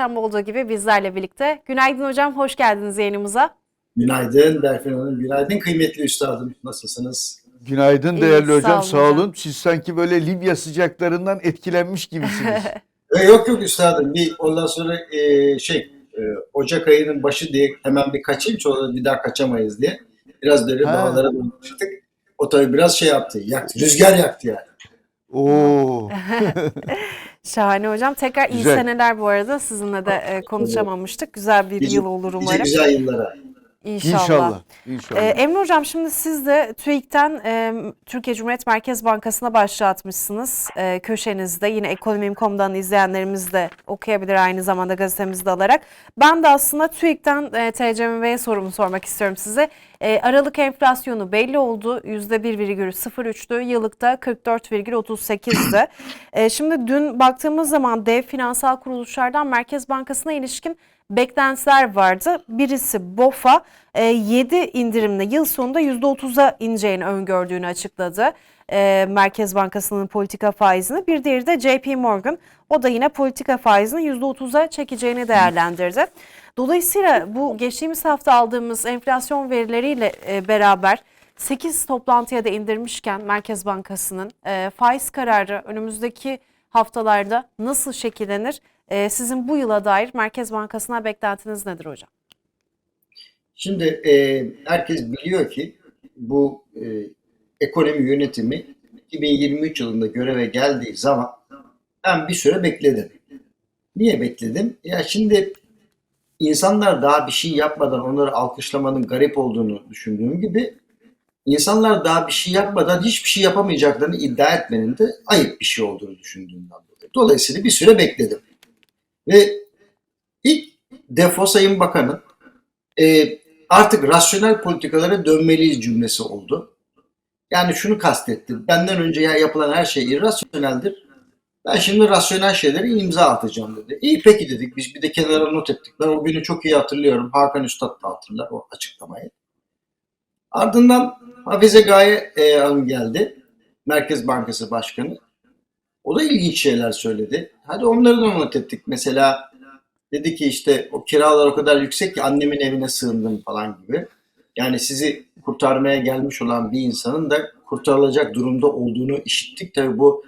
Akşam olduğu gibi bizlerle birlikte. Günaydın hocam, hoş geldiniz yayınımıza. Günaydın Berfin Hanım, günaydın kıymetli üstadım. Nasılsınız? Günaydın İyi, değerli sağ hocam. olun Sağ hocam. olun. Siz sanki böyle Libya sıcaklarından etkilenmiş gibisiniz. E, yok yok üstadım, bir ondan sonra e, şey e, Ocak ayının başı diye hemen bir kaçayım sonra bir daha kaçamayız diye. Biraz böyle Ha. dağlara doğru çıktık. O tabii biraz şey yaptı, yaktı, rüzgar yaktı yani. Oo. Şahane hocam. Tekrar iyi Güzel. seneler bu arada. Sizinle de e, konuşamamıştık. Güzel bir Nice- yıl olur umarım. güzel yıllara. İnşallah. İnşallah. İnşallah. Ee, Emre Hocam şimdi siz de TÜİK'ten e, Türkiye Cumhuriyet Merkez Bankası'na başlatmışsınız e, köşenizde. Yine ekonomim.com'dan izleyenlerimiz de okuyabilir aynı zamanda gazetemizde alarak. Ben de aslında TÜİK'ten e, TCMV'ye sorumu sormak istiyorum size. E, Aralık enflasyonu belli oldu. %1,03'tü. Yıllıkta 44,38'di. E, şimdi dün baktığımız zaman dev finansal kuruluşlardan Merkez Bankası'na ilişkin beklentiler vardı. Birisi BOFA 7 indirimle yıl sonunda %30'a ineceğini öngördüğünü açıkladı. E, Merkez Bankası'nın politika faizini. Bir diğeri de JP Morgan. O da yine politika faizini %30'a çekeceğini değerlendirdi. Dolayısıyla bu geçtiğimiz hafta aldığımız enflasyon verileriyle e, beraber 8 toplantıya da indirmişken Merkez Bankası'nın e, faiz kararı önümüzdeki haftalarda nasıl şekillenir? E, sizin bu yıla dair Merkez Bankası'na beklentiniz nedir hocam? Şimdi e, herkes biliyor ki bu e, ekonomi yönetimi 2023 yılında göreve geldiği zaman ben bir süre bekledim. Niye bekledim? Ya şimdi insanlar daha bir şey yapmadan onları alkışlamanın garip olduğunu düşündüğüm gibi insanlar daha bir şey yapmadan hiçbir şey yapamayacaklarını iddia etmenin de ayıp bir şey olduğunu düşündüğümden dolayı. Dolayısıyla bir süre bekledim. Ve ilk defo Sayın Bakan'ın e, artık rasyonel politikalara dönmeliyiz cümlesi oldu. Yani şunu kastettim. Benden önce ya yapılan her şey irrasyoneldir. Ben şimdi rasyonel şeylere imza atacağım dedi. İyi peki dedik. Biz bir de kenara not ettik. Ben o günü çok iyi hatırlıyorum. Hakan Üstad da hatırlar o açıklamayı. Ardından Hafize Gaye e, Hanım geldi. Merkez Bankası Başkanı. O da ilginç şeyler söyledi. Hadi onları da not ettik. Mesela dedi ki işte o kiralar o kadar yüksek ki annemin evine sığındım falan gibi. Yani sizi kurtarmaya gelmiş olan bir insanın da kurtarılacak durumda olduğunu işittik. Tabii bu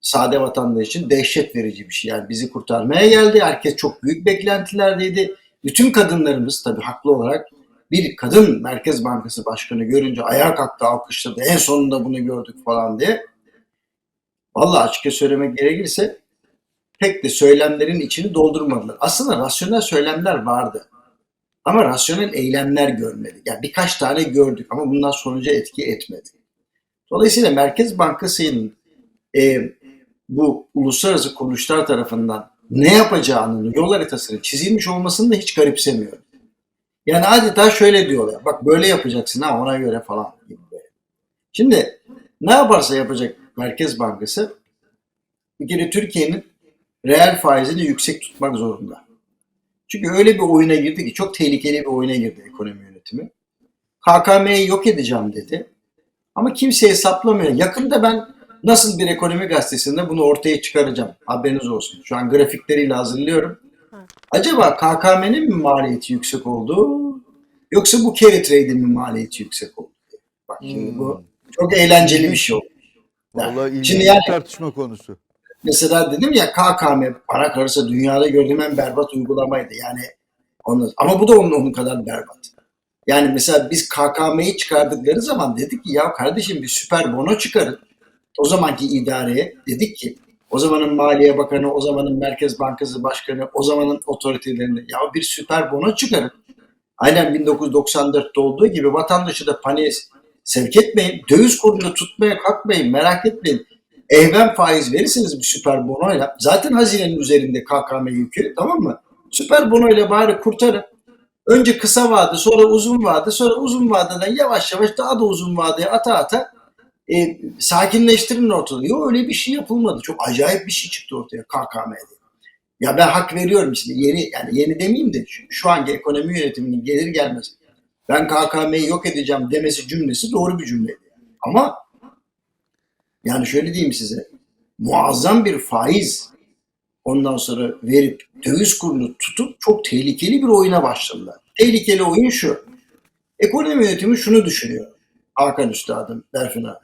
sade vatandaş için dehşet verici bir şey. Yani bizi kurtarmaya geldi. Herkes çok büyük beklentilerdeydi. Bütün kadınlarımız tabii haklı olarak bir kadın Merkez Bankası Başkanı görünce ayağa kalktı, alkışladı. En sonunda bunu gördük falan diye. Vallahi açıkça söylemek gerekirse pek de söylemlerin içini doldurmadılar. Aslında rasyonel söylemler vardı. Ama rasyonel eylemler görmedik. Yani birkaç tane gördük ama bundan sonuca etki etmedi. Dolayısıyla Merkez Bankası'nın e, bu uluslararası kuruluşlar tarafından ne yapacağının yol haritasının çizilmiş olmasını da hiç garipsemiyorum. Yani adeta şöyle diyorlar. Bak böyle yapacaksın ha ona göre falan gibi. Şimdi ne yaparsa yapacak Merkez Bankası bir kere Türkiye'nin reel faizini yüksek tutmak zorunda. Çünkü öyle bir oyuna girdi ki çok tehlikeli bir oyuna girdi ekonomi yönetimi. KKM'yi yok edeceğim dedi. Ama kimse hesaplamıyor. Yakında ben nasıl bir ekonomi gazetesinde bunu ortaya çıkaracağım. Haberiniz olsun. Şu an grafikleriyle hazırlıyorum. Acaba KKM'nin mi maliyeti yüksek oldu? Yoksa bu carry trade'in mi maliyeti yüksek oldu? Bak şimdi bu Hmm. çok eğlenceli bir şey oldu. Vallahi ilginç Şimdi yani tartışma konusu. mesela dedim ya KKM bana kalırsa dünyada gördüğüm en berbat uygulamaydı. Yani onu, ama bu da onun, onun kadar berbat. Yani mesela biz KKM'yi çıkardıkları zaman dedik ki ya kardeşim bir süper bono çıkarın. O zamanki idareye dedik ki o zamanın Maliye Bakanı, o zamanın Merkez Bankası Başkanı, o zamanın otoritelerine ya bir süper bono çıkarın. Aynen 1994'te olduğu gibi vatandaşı da paniğe sevk etmeyin. Döviz kurunu tutmaya kalkmayın, merak etmeyin. Ehven faiz verirseniz bir süper bonoyla zaten hazinenin üzerinde KKM yükü tamam mı? Süper bonoyla bari kurtarın. Önce kısa vade sonra uzun vade sonra uzun vadeden yavaş yavaş daha da uzun vadeye ata ata e, sakinleştirin ortalığı. Yok öyle bir şey yapılmadı. Çok acayip bir şey çıktı ortaya KKM'de. Ya ben hak veriyorum şimdi yeni yani yeni demeyeyim de şu, şu anki ekonomi yönetiminin gelir gelmez ben KKM'yi yok edeceğim demesi cümlesi doğru bir cümleydi. Ama yani şöyle diyeyim size muazzam bir faiz ondan sonra verip döviz kurunu tutup çok tehlikeli bir oyuna başladılar. Tehlikeli oyun şu. Ekonomi yönetimi şunu düşünüyor. Hakan Üstad'ın, Berfin abi.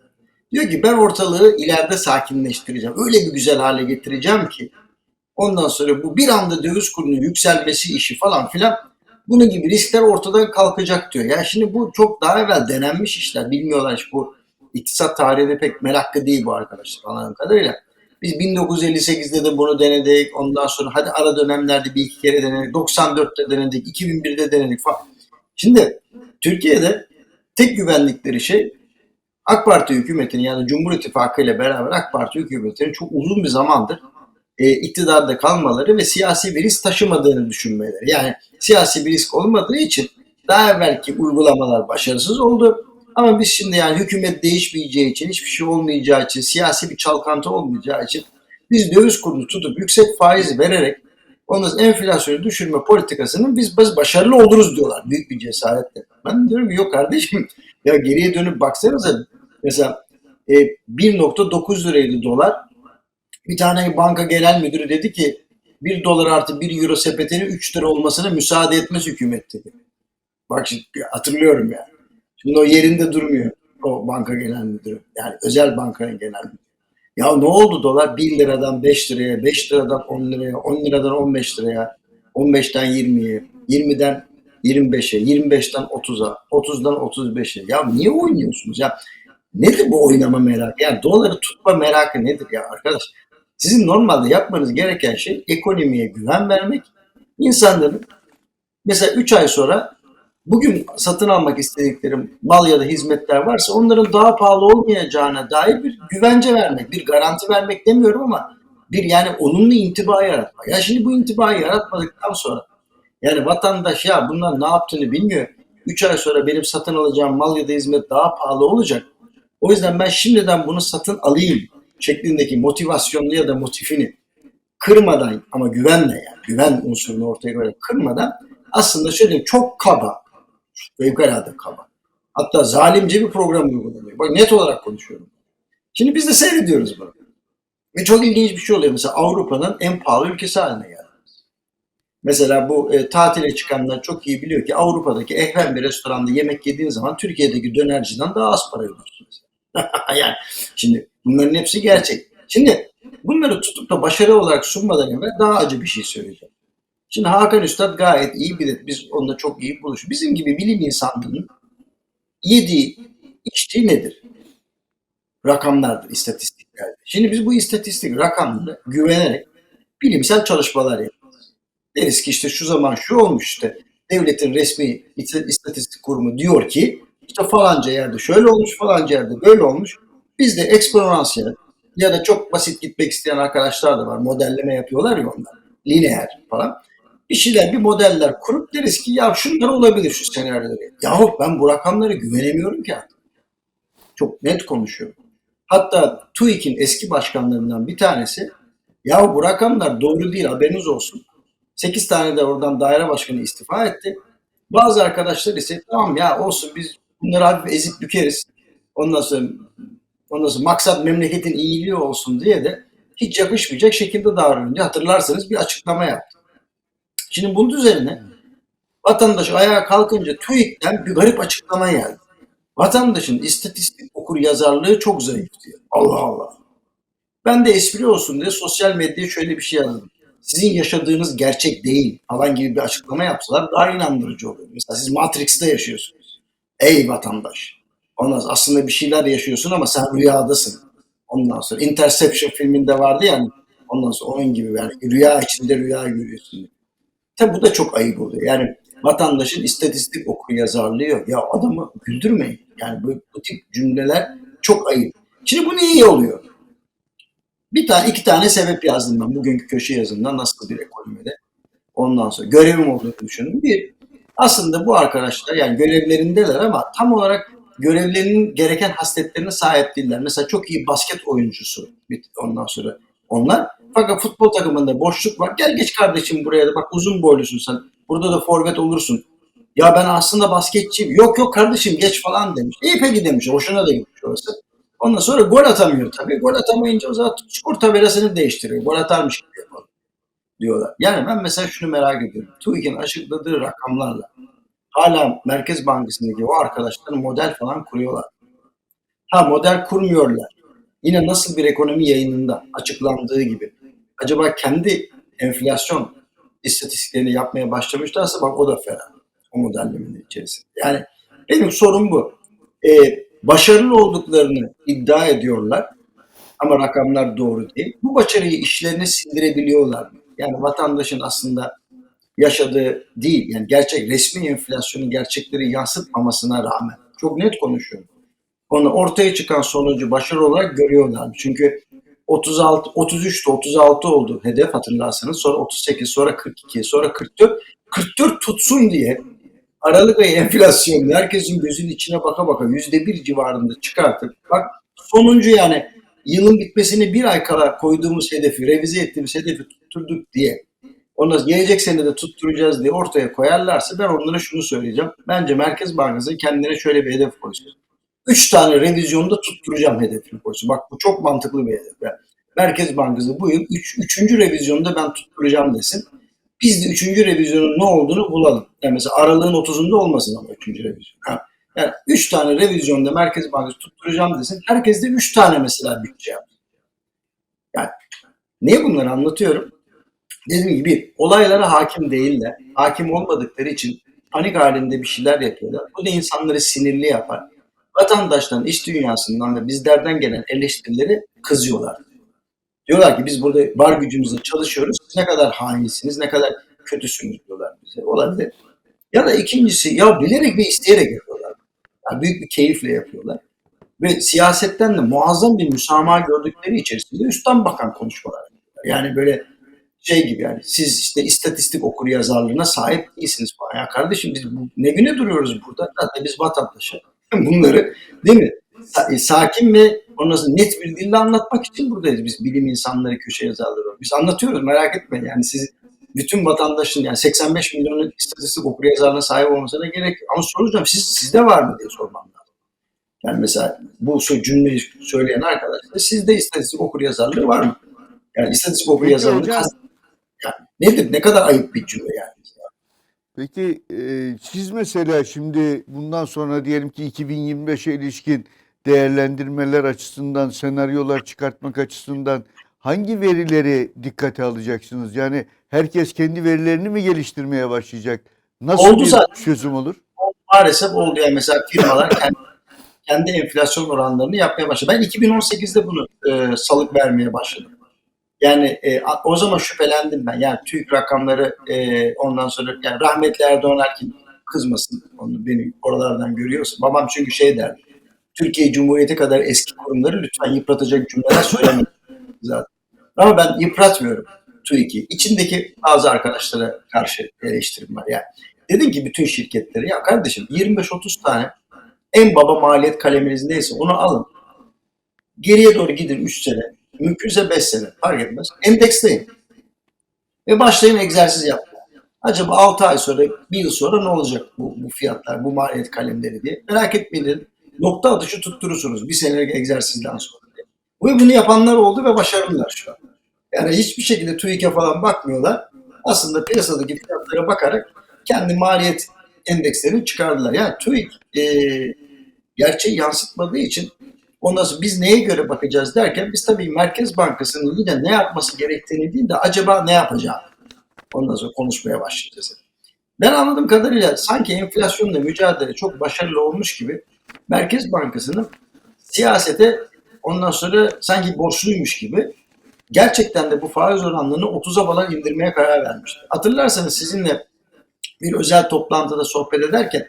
Diyor ki ben ortalığı ileride sakinleştireceğim. Öyle bir güzel hale getireceğim ki ondan sonra bu bir anda döviz kurunun yükselmesi işi falan filan bunun gibi riskler ortadan kalkacak diyor. Ya şimdi bu çok daha evvel denenmiş işler. Bilmiyorlar işte bu iktisat tarihine pek meraklı değil bu arkadaşlar anladığım kadarıyla. Biz 1958'de de bunu denedik. Ondan sonra hadi ara dönemlerde bir iki kere denedik. 94'te denedik. 2001'de denedik falan. Şimdi Türkiye'de tek güvenlikleri şey AK Parti hükümetinin yani Cumhur İttifakı ile beraber AK Parti hükümetinin çok uzun bir zamandır e, iktidarda kalmaları ve siyasi bir risk taşımadığını düşünmeleri. Yani siyasi bir risk olmadığı için daha evvelki uygulamalar başarısız oldu. Ama biz şimdi yani hükümet değişmeyeceği için, hiçbir şey olmayacağı için, siyasi bir çalkantı olmayacağı için biz döviz kurunu tutup yüksek faiz vererek sonra enflasyonu düşürme politikasının biz, başarılı oluruz diyorlar büyük bir cesaretle. Ben diyorum yok kardeşim ya geriye dönüp baksanıza mesela e, 1.9 liraydı dolar. Bir tane banka genel müdürü dedi ki 1 dolar artı 1 euro sepetinin 3 lira olmasına müsaade etmez hükümet dedi. Bak şimdi hatırlıyorum ya. Şimdi o yerinde durmuyor o banka genel müdürü. Yani özel bankanın genel müdürü. Ya ne oldu dolar 1 liradan 5 liraya, 5 liradan 10 liraya, 10 liradan 15 liraya, 15'ten 20'ye, 20'den 25'e, 25'ten 30'a, 30'dan 35'e. Ya niye oynuyorsunuz ya? Nedir bu oynama merakı? Yani doları tutma merakı nedir ya arkadaş? Sizin normalde yapmanız gereken şey ekonomiye güven vermek. İnsanların mesela 3 ay sonra bugün satın almak istedikleri mal ya da hizmetler varsa onların daha pahalı olmayacağına dair bir güvence vermek, bir garanti vermek demiyorum ama bir yani olumlu intiba yaratmak. Ya şimdi bu intibayı yaratmadıktan sonra yani vatandaş ya bunlar ne yaptığını bilmiyor. 3 ay sonra benim satın alacağım mal ya da hizmet daha pahalı olacak. O yüzden ben şimdiden bunu satın alayım şeklindeki motivasyonlu ya da motifini kırmadan ama güvenle yani güven unsurunu ortaya koyarak kırmadan aslında şöyle çok kaba, fevkalade kaba. Hatta zalimce bir program uygulanıyor. Bak net olarak konuşuyorum. Şimdi biz de seyrediyoruz bunu. Ve çok ilginç bir şey oluyor. Mesela Avrupa'nın en pahalı ülkesi haline geldi. Mesela bu e, tatile çıkanlar çok iyi biliyor ki Avrupa'daki ehven bir restoranda yemek yediğin zaman Türkiye'deki dönerciden daha az para ödüyorsun. yani şimdi bunların hepsi gerçek. Şimdi bunları tutup da başarı olarak sunmadan evvel daha acı bir şey söyleyeceğim. Şimdi Hakan Üstad gayet iyi bilir. Biz onunla çok iyi buluşuyoruz. Bizim gibi bilim insanlarının yediği, içtiği nedir? Rakamlardır, istatistiklerdir. Şimdi biz bu istatistik rakamları güvenerek bilimsel çalışmalar yapıyoruz. Deriz ki işte şu zaman şu olmuş işte devletin resmi istatistik kurumu diyor ki işte falanca yerde şöyle olmuş falanca yerde böyle olmuş. Biz de eksponansiyel ya da çok basit gitmek isteyen arkadaşlar da var. Modelleme yapıyorlar ya onlar. Lineer falan. Bir şeyler, bir modeller kurup deriz ki ya şunlar olabilir şu senaryoları. Yahu ben bu rakamlara güvenemiyorum ki artık. Çok net konuşuyorum. Hatta TÜİK'in eski başkanlarından bir tanesi ya bu rakamlar doğru değil haberiniz olsun. 8 tane de oradan daire başkanı istifa etti. Bazı arkadaşlar ise tamam ya olsun biz bunları hafif ezip bükeriz. Ondan sonra, ondan sonra maksat memleketin iyiliği olsun diye de hiç yakışmayacak şekilde davranınca hatırlarsanız bir açıklama yaptı. Şimdi bunun üzerine vatandaş ayağa kalkınca TÜİK'ten bir garip açıklama geldi. Vatandaşın istatistik okur yazarlığı çok zayıf diyor. Allah Allah. Ben de espri olsun diye sosyal medyaya şöyle bir şey yazdım. Sizin yaşadığınız gerçek değil falan gibi bir açıklama yapsalar daha inandırıcı olur. Mesela siz Matrix'te yaşıyorsunuz. Ey vatandaş. Ondan sonra aslında bir şeyler yaşıyorsun ama sen rüyadasın. Ondan sonra Interception filminde vardı yani. Ondan sonra onun gibi yani rüya içinde rüya görüyorsun. Tabi bu da çok ayıp oluyor. Yani vatandaşın istatistik okur yazarlığı yok. Ya adamı güldürmeyin. Yani bu, bu tip cümleler çok ayıp. Şimdi bu niye oluyor? Bir tane, iki tane sebep yazdım ben bugünkü köşe yazımda nasıl bir ekonomide. Ondan sonra görevim olduğunu düşündüm. Bir, aslında bu arkadaşlar yani görevlerindeler ama tam olarak görevlerinin gereken hasletlerine sahip değiller. Mesela çok iyi basket oyuncusu ondan sonra onlar. Fakat futbol takımında boşluk var. Gel geç kardeşim buraya da bak uzun boylusun sen. Burada da forvet olursun. Ya ben aslında basketçiyim. Yok yok kardeşim geç falan demiş. İyi peki demiş. Hoşuna da gitmiş orası. Ondan sonra gol atamıyor tabii. Gol atamayınca o zaman skor tabelasını değiştiriyor. Gol atarmış gibi diyorlar. Yani ben mesela şunu merak ediyorum. TÜİK'in açıkladığı rakamlarla hala Merkez Bankası'ndaki o arkadaşlar model falan kuruyorlar. Ha model kurmuyorlar. Yine nasıl bir ekonomi yayınında açıklandığı gibi. Acaba kendi enflasyon istatistiklerini yapmaya başlamışlarsa bak o da ferah. O modellemenin içerisinde. Yani benim sorum bu. Ee, başarılı olduklarını iddia ediyorlar ama rakamlar doğru değil. Bu başarıyı işlerine sindirebiliyorlar mı? Yani vatandaşın aslında yaşadığı değil, yani gerçek resmi enflasyonun gerçekleri yansıtmamasına rağmen çok net konuşuyorum. Onu ortaya çıkan sonucu başarı olarak görüyorlar. Çünkü 36 33'te 36 oldu hedef hatırlarsanız. Sonra 38, sonra 42, sonra 44. 44 tutsun diye Aralık ayı enflasyonunu herkesin gözünün içine baka baka yüzde bir civarında çıkartıp bak sonuncu yani yılın bitmesine bir ay kala koyduğumuz hedefi, revize ettiğimiz hedefi tutturduk diye onu gelecek sene de tutturacağız diye ortaya koyarlarsa ben onlara şunu söyleyeceğim. Bence Merkez Bankası kendine şöyle bir hedef koysun. Üç tane revizyonda tutturacağım hedefini koysun. Bak bu çok mantıklı bir hedef. Merkez Bankası bu yıl üç, üçüncü revizyonda ben tutturacağım desin. Biz de üçüncü revizyonun ne olduğunu bulalım. Yani mesela aralığın 30'unda olmasın ama üçüncü revizyon. Ha. Yani üç tane revizyonda Merkez Bankası tutturacağım desin. Herkes de üç tane mesela bütçe yapsın. Yani niye bunları anlatıyorum? Dediğim gibi olaylara hakim değiller. Hakim olmadıkları için panik halinde bir şeyler yapıyorlar. Bu da insanları sinirli yapar. Vatandaştan, iş dünyasından ve bizlerden gelen eleştirileri kızıyorlar. Diyorlar ki biz burada var gücümüzle çalışıyoruz. Ne kadar hainsiniz, ne kadar kötüsünüz diyorlar bize. Olabilir. Ya da ikincisi ya bilerek ve isteyerek yapıyorlar. Yani büyük bir keyifle yapıyorlar. Ve siyasetten de muazzam bir müsamaha gördükleri içerisinde üstten bakan konuşmalar. Yani böyle şey gibi yani siz işte istatistik okur yazarlığına sahip değilsiniz falan. Ya kardeşim biz bu, ne güne duruyoruz burada? Zaten biz vatandaşa bunları değil mi? E, sakin ve ondan sonra net bir dille anlatmak için buradayız. Biz bilim insanları, köşe yazarları. Biz anlatıyoruz merak etmeyin. Yani siz bütün vatandaşın yani 85 milyonun istatistik okur yazarlığına sahip olmasına gerek yok. Ama soracağım siz, sizde var mı diye sormam lazım. Yani mesela bu cümleyi söyleyen arkadaş da sizde istatistik okur yazarlığı var mı? Yani istatistik okur yazarlığı yani nedir? Ne kadar ayıp bir cümle yani. Peki e, siz mesela şimdi bundan sonra diyelim ki 2025'e ilişkin değerlendirmeler açısından, senaryolar çıkartmak açısından hangi verileri dikkate alacaksınız? Yani herkes kendi verilerini mi geliştirmeye başlayacak? Nasıl Oldu bir zaten. çözüm olur? Maalesef oldu yani mesela firmalar kendi, kendi enflasyon oranlarını yapmaya başladı. Ben 2018'de bunu e, salık vermeye başladım. Yani e, o zaman şüphelendim ben. Yani TÜİK rakamları e, ondan sonra yani rahmetli Erdoğan Erkin kızmasın onu beni oralardan görüyorsun. Babam çünkü şey derdi. Türkiye Cumhuriyeti kadar eski kurumları lütfen yıpratacak cümleler söylemeyin zaten. Ama ben yıpratmıyorum TÜİK'i. İçindeki bazı arkadaşlara karşı eleştirim var. Yani dedim ki bütün şirketlere ya kardeşim 25-30 tane en baba maliyet kaleminiz neyse onu alın. Geriye doğru gidin 3 sene. Mümkünse 5 sene. Fark etmez. Endeksleyin. Ve başlayın egzersiz yapmaya. Acaba 6 ay sonra, 1 yıl sonra ne olacak bu, bu fiyatlar, bu maliyet kalemleri diye. Merak etmeyin. Nokta atışı tutturursunuz bir senelik egzersizden sonra. Ve bunu yapanlar oldu ve başarılılar şu an. Yani hiçbir şekilde TÜİK'e falan bakmıyorlar. Aslında piyasadaki fiyatlara bakarak kendi maliyet endekslerini çıkardılar. Yani TÜİK e, gerçeği yansıtmadığı için ondan sonra biz neye göre bakacağız derken biz tabii Merkez Bankası'nın yine ne yapması gerektiğini değil de acaba ne yapacağını ondan sonra konuşmaya başlayacağız. Ben anladığım kadarıyla sanki enflasyonla mücadele çok başarılı olmuş gibi Merkez Bankası'nın siyasete ondan sonra sanki borçluymuş gibi gerçekten de bu faiz oranlarını 30'a falan indirmeye karar vermişti. Hatırlarsanız sizinle bir özel toplantıda sohbet ederken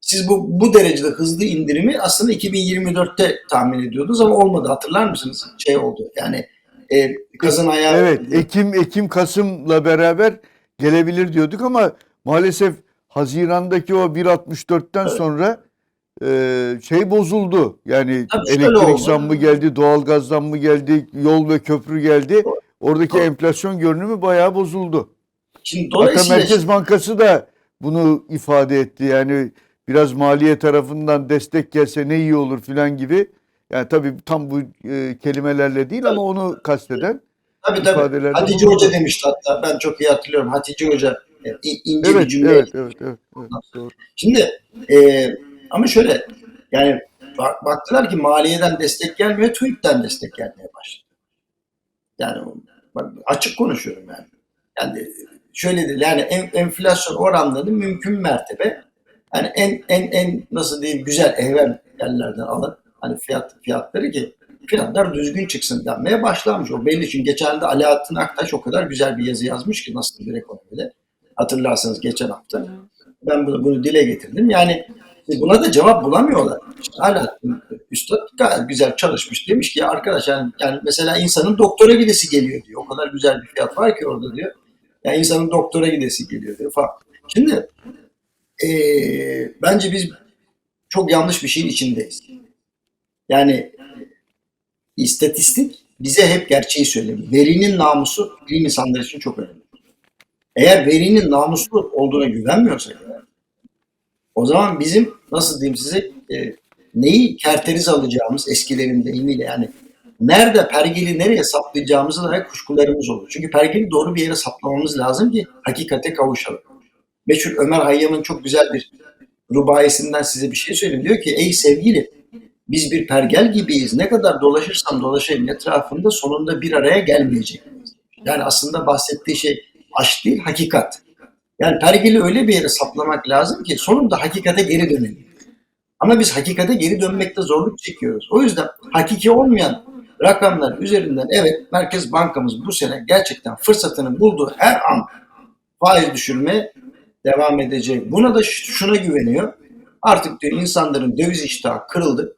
siz bu bu derecede hızlı indirimi aslında 2024'te tahmin ediyordunuz ama olmadı. Hatırlar mısınız? Şey oldu. Yani e, kazın ayağı Evet, Ekim, Ekim, Kasım'la beraber gelebilir diyorduk ama maalesef Haziran'daki o 1.64'ten Evet. sonra e, şey bozuldu. Yani Tabii elektrik zammı geldi, doğalgaz zammı geldi, yol ve köprü geldi. Oradaki Doğru. enflasyon görünümü bayağı bozuldu. Şimdi Hatta dolayısıyla Merkez Bankası da bunu ifade etti. Yani biraz maliye tarafından destek gelse ne iyi olur filan gibi. Yani tabii tam bu e, kelimelerle değil ama onu kasteden. Tabii tabii. Hatice bulundu. Hoca demişti hatta. Ben çok iyi hatırlıyorum. Hatice Hoca e, in- ince bir Evet, cümle. evet, evet, evet, evet, doğru. Şimdi e, ama şöyle yani bak, baktılar ki maliyeden destek gelmiyor, TÜİK'ten destek gelmeye başladı. Yani bak, açık konuşuyorum yani. Yani şöyle değil yani en- enflasyon oranlarını mümkün mertebe yani en en en nasıl diyeyim güzel evvel yerlerden alın hani fiyat fiyatları ki fiyatlar düzgün çıksın denmeye başlamış. O belli çünkü geçen de Alaaddin Aktaş o kadar güzel bir yazı yazmış ki nasıl bir ekonomide. Hatırlarsanız geçen hafta. Ben bunu, bunu dile getirdim. Yani buna da cevap bulamıyorlar. İşte Alaaddin Üstad gayet güzel çalışmış. Demiş ki arkadaş yani, yani mesela insanın doktora gidesi geliyor diyor. O kadar güzel bir fiyat var ki orada diyor. Yani insanın doktora gidesi geliyor diyor falan. Şimdi eee, bence biz çok yanlış bir şeyin içindeyiz. Yani istatistik bize hep gerçeği söylemiyor. Verinin namusu bilim insanları için çok önemli. Eğer verinin namuslu olduğuna güvenmiyorsak o zaman bizim nasıl diyeyim size e, neyi kerteriz alacağımız eskilerin deyimiyle yani nerede pergeli nereye saplayacağımızı dair kuşkularımız olur. Çünkü pergeli doğru bir yere saplamamız lazım ki hakikate kavuşalım. Meşhur Ömer Hayyam'ın çok güzel bir rubayesinden size bir şey söyleyeyim. Diyor ki ey sevgili biz bir pergel gibiyiz. Ne kadar dolaşırsam dolaşayım etrafında sonunda bir araya gelmeyecek. Yani aslında bahsettiği şey aşk değil hakikat. Yani pergeli öyle bir yere saplamak lazım ki sonunda hakikate geri dönelim. Ama biz hakikate geri dönmekte zorluk çekiyoruz. O yüzden hakiki olmayan rakamlar üzerinden evet Merkez Bankamız bu sene gerçekten fırsatını bulduğu her an faiz düşürmeye devam edecek. Buna da şuna güveniyor. Artık diyor insanların döviz iştahı kırıldı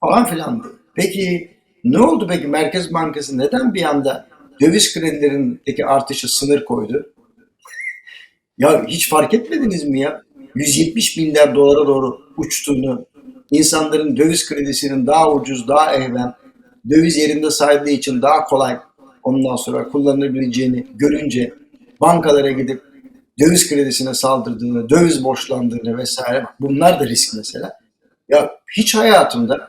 falan filan diyor. Peki ne oldu peki Merkez Bankası neden bir anda döviz kredilerindeki artışı sınır koydu? Ya hiç fark etmediniz mi ya? 170 milyar dolara doğru uçtuğunu, insanların döviz kredisinin daha ucuz, daha ehven, döviz yerinde saydığı için daha kolay ondan sonra kullanılabileceğini görünce bankalara gidip döviz kredisine saldırdığını, döviz borçlandığını vesaire bunlar da risk mesela. Ya hiç hayatımda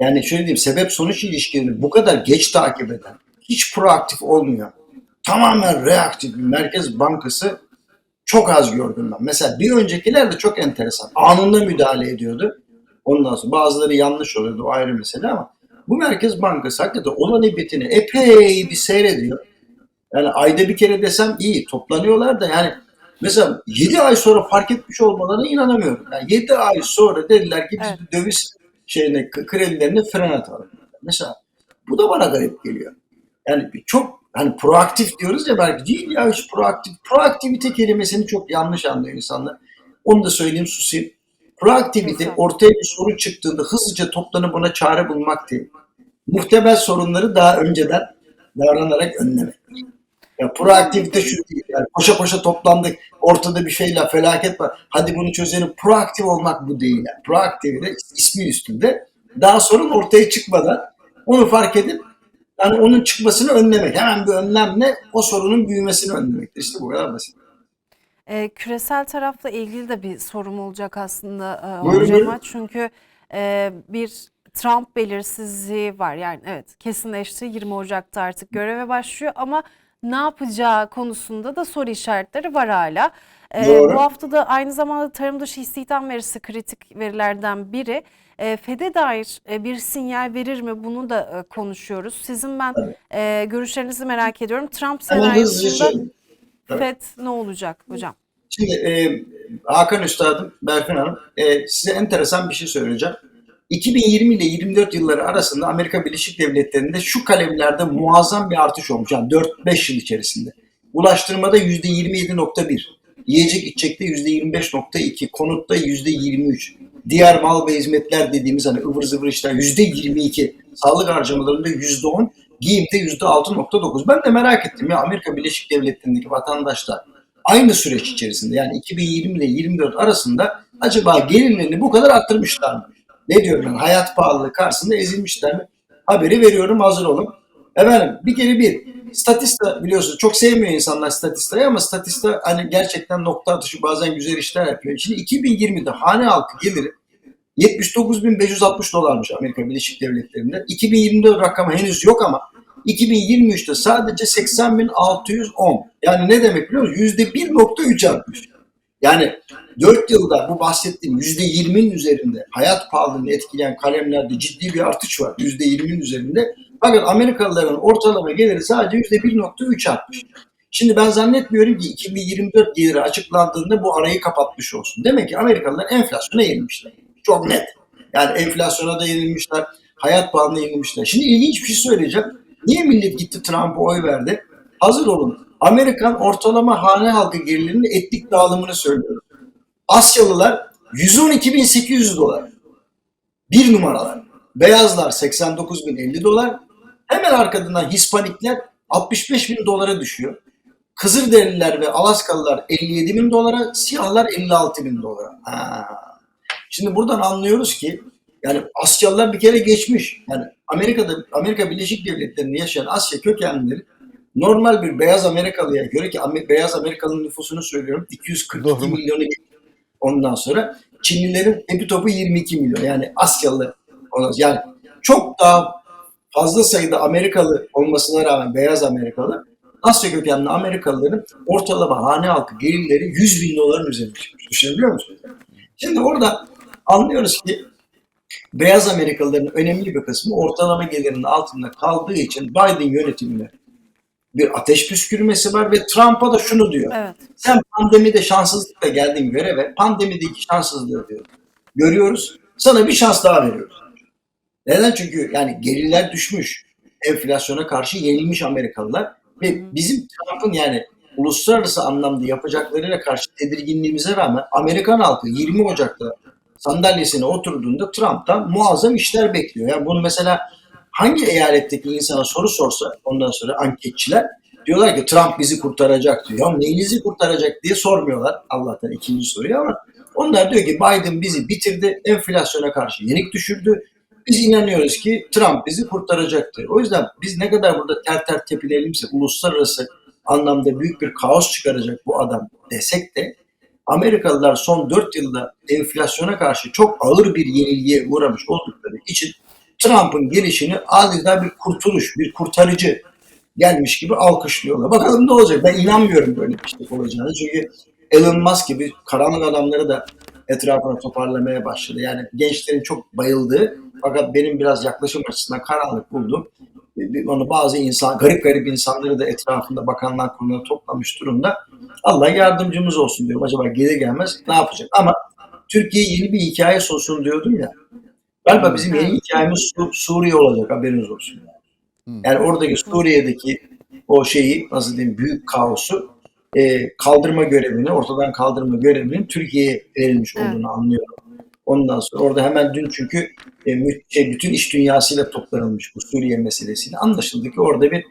yani şöyle diyeyim sebep sonuç ilişkilerini bu kadar geç takip eden, hiç proaktif olmayan, tamamen reaktif bir Merkez Bankası çok az gördüm ben. Mesela bir öncekiler de çok enteresan. Anında müdahale ediyordu. Ondan sonra bazıları yanlış oluyordu o ayrı mesele ama bu Merkez Bankası hakikaten olan bitini epey bir seyrediyor. Yani ayda bir kere desem iyi toplanıyorlar da yani mesela 7 ay sonra fark etmiş olmalarına inanamıyorum. Yani 7 ay sonra dediler ki biz Evet. döviz şeyine kredilerine fren atalım. Mesela bu da bana garip geliyor. Yani çok hani proaktif diyoruz ya belki değil ya hiç proaktif. Proaktivite kelimesini çok yanlış anlıyor insanlar. Onu da söyleyeyim susayım. Proaktivite ortaya bir sorun çıktığında hızlıca toplanıp buna çare bulmak değil. Muhtemel sorunları daha önceden davranarak önlemek. Ya proaktivite şu değil. Yani koşa koşa toplandık. Ortada bir şeyle felaket var. Hadi bunu çözelim. Proaktif olmak bu değil. Yani. Proaktivite ismi üstünde. Daha sorun ortaya çıkmadan onu fark edip yani onun çıkmasını önlemek. Hemen bir önlemle o sorunun büyümesini önlemektir. İşte bu kadar basit. E, küresel tarafla ilgili de bir sorum olacak aslında e, Buyurun, hocama. buyurun. Çünkü e, bir Trump belirsizliği var. Yani evet kesinleşti 20 Ocak'ta artık göreve başlıyor ama ne yapacağı konusunda da soru işaretleri var hala. E, Doğru. bu hafta da aynı zamanda tarım dışı istihdam verisi kritik verilerden biri. E, FED'e dair e, bir sinyal verir mi? Bunu da e, konuşuyoruz. Sizin ben Tabii. e, görüşlerinizi merak ediyorum. Trump senaryosunda. Tabii. FED ne olacak hocam? Şimdi e, Hakan Üstadım, Berfin Hanım e, size enteresan bir şey söyleyeceğim. 2020 ile 24 yılları arasında Amerika Birleşik Devletleri'nde şu kalemlerde muazzam bir artış olmuş. Yani 4-5 yıl içerisinde. Ulaştırmada %27.1, yiyecek içecekte %25.2, konutta %23, diğer mal ve hizmetler dediğimiz hani ıvır zıvır işler %22, sağlık harcamalarında %10, giyimde %6.9. Ben de merak ettim ya Amerika Birleşik Devletleri'ndeki vatandaşlar aynı süreç içerisinde yani 2020 ile 24 arasında acaba gelirlerini bu kadar arttırmışlar mı? Ne diyorum? Hayat pahalılığı karşısında ezilmişler mi? Haberi veriyorum hazır olun. Efendim bir kere bir statista biliyorsunuz çok sevmiyor insanlar statistayı ama statista hani gerçekten nokta atışı bazen güzel işler yapıyor. Şimdi 2020'de hane halkı geliri 79.560 dolarmış Amerika Birleşik Devletleri'nde. 2024 rakamı henüz yok ama 2023'te sadece 80.610. Yani ne demek biliyor musun? %1.3 artmış. Yani 4 yılda bu bahsettiğim %20'nin üzerinde hayat pahalılığını etkileyen kalemlerde ciddi bir artış var. %20'nin üzerinde. Fakat Amerikalıların ortalama geliri sadece %1.3 artmış. Şimdi ben zannetmiyorum ki 2024 geliri açıklandığında bu arayı kapatmış olsun. Demek ki Amerikalılar enflasyona yenilmişler. Çok net. Yani enflasyona da yenilmişler, hayat pahalılığına yenilmişler. Şimdi ilginç bir şey söyleyeceğim. Niye millet gitti Trump'a oy verdi? Hazır olun. Amerikan ortalama hane halkı gelirinin etnik dağılımını söylüyorum. Asyalılar 112.800 dolar. Bir numaralar. Beyazlar 89.050 dolar. Hemen arkasından Hispanikler 65.000 dolara düşüyor. Kızılderililer ve Alaskalılar 57 bin dolara, siyahlar 56 bin dolara. Ha. Şimdi buradan anlıyoruz ki yani Asyalılar bir kere geçmiş. Yani Amerika'da Amerika Birleşik Devletleri'nde yaşayan Asya kökenlileri normal bir beyaz Amerikalıya göre ki Amer- beyaz Amerikalı'nın nüfusunu söylüyorum 242 Doğru. milyonu. Ondan sonra Çinlilerin epi topu 22 milyon yani Asyalı yani çok daha fazla sayıda Amerikalı olmasına rağmen beyaz Amerikalı Asya kökenli Amerikalıların ortalama hane halkı gelirleri 100 bin doların üzerine çıkmış. Düşünebiliyor musunuz? Şimdi orada anlıyoruz ki beyaz Amerikalıların önemli bir kısmı ortalama gelirinin altında kaldığı için Biden yönetimine bir ateş püskürmesi var ve Trump'a da şunu diyor. Evet. Sen pandemide şanssızlıkla geldiğin göreve pandemideki şanssızlığı diyor. Görüyoruz. Sana bir şans daha veriyoruz. Neden? Çünkü yani gelirler düşmüş. Enflasyona karşı yenilmiş Amerikalılar ve bizim Trump'ın yani uluslararası anlamda yapacaklarıyla karşı tedirginliğimize rağmen Amerikan halkı 20 Ocak'ta sandalyesine oturduğunda Trump'tan muazzam işler bekliyor. Yani bunu mesela hangi eyaletteki insana soru sorsa ondan sonra anketçiler diyorlar ki Trump bizi kurtaracak diyor. Ya neyinizi kurtaracak diye sormuyorlar Allah'tan ikinci soruyu ama onlar diyor ki Biden bizi bitirdi, enflasyona karşı yenik düşürdü. Biz inanıyoruz ki Trump bizi kurtaracaktır. O yüzden biz ne kadar burada ter ter tepilerimse uluslararası anlamda büyük bir kaos çıkaracak bu adam desek de Amerikalılar son 4 yılda enflasyona karşı çok ağır bir yenilgiye uğramış oldukları için Trump'ın gelişini adeta bir kurtuluş, bir kurtarıcı gelmiş gibi alkışlıyorlar. Bakalım ne olacak? Ben inanmıyorum böyle bir şey olacağını. Çünkü Elon Musk gibi karanlık adamları da etrafına toparlamaya başladı. Yani gençlerin çok bayıldığı fakat benim biraz yaklaşım açısından karanlık bulduğum bir- onu bazı insan, garip garip insanları da etrafında bakanlar kuruluna toplamış durumda. Allah yardımcımız olsun diyorum. Acaba gelir gelmez ne yapacak? Ama Türkiye yeni bir hikaye sunsun diyordum ya. Galiba bizim yeni hikayemiz Su- Suriye olacak haberiniz olsun. Yani, yani oradaki Suriye'deki o şeyi nasıl diyeyim büyük kaosu e, kaldırma görevini, ortadan kaldırma görevinin Türkiye'ye verilmiş Evet. olduğunu anlıyorum. Ondan sonra orada hemen dün çünkü e, şey, bütün iş dünyasıyla toplanılmış bu Suriye meselesiyle anlaşıldı ki orada bir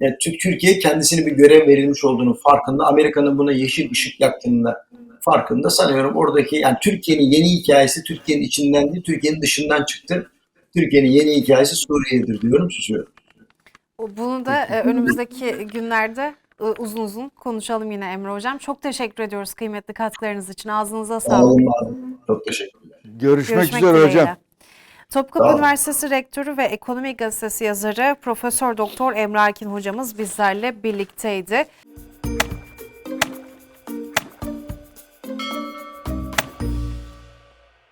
e, Tü- Türkiye kendisine bir görev verilmiş olduğunu farkında. Amerika'nın buna yeşil ışık yaktığını da farkında. Sanıyorum oradaki yani Türkiye'nin yeni hikayesi Türkiye'nin içinden değil Türkiye'nin dışından çıktı. Türkiye'nin yeni hikayesi Suriye'dir diyorum susuyorum. Bunu da e, önümüzdeki günlerde e, uzun uzun konuşalım yine Emre Hocam. Çok teşekkür ediyoruz kıymetli katkılarınız için. Ağzınıza Sağ sağlık. Çok teşekkürler. Görüşmek, Görüşmek üzere dileğiyle. hocam. Topkapı. Üniversitesi Rektörü ve Ekonomi Gazetesi yazarı Profesör Doktor Emre Erkin hocamız bizlerle birlikteydi.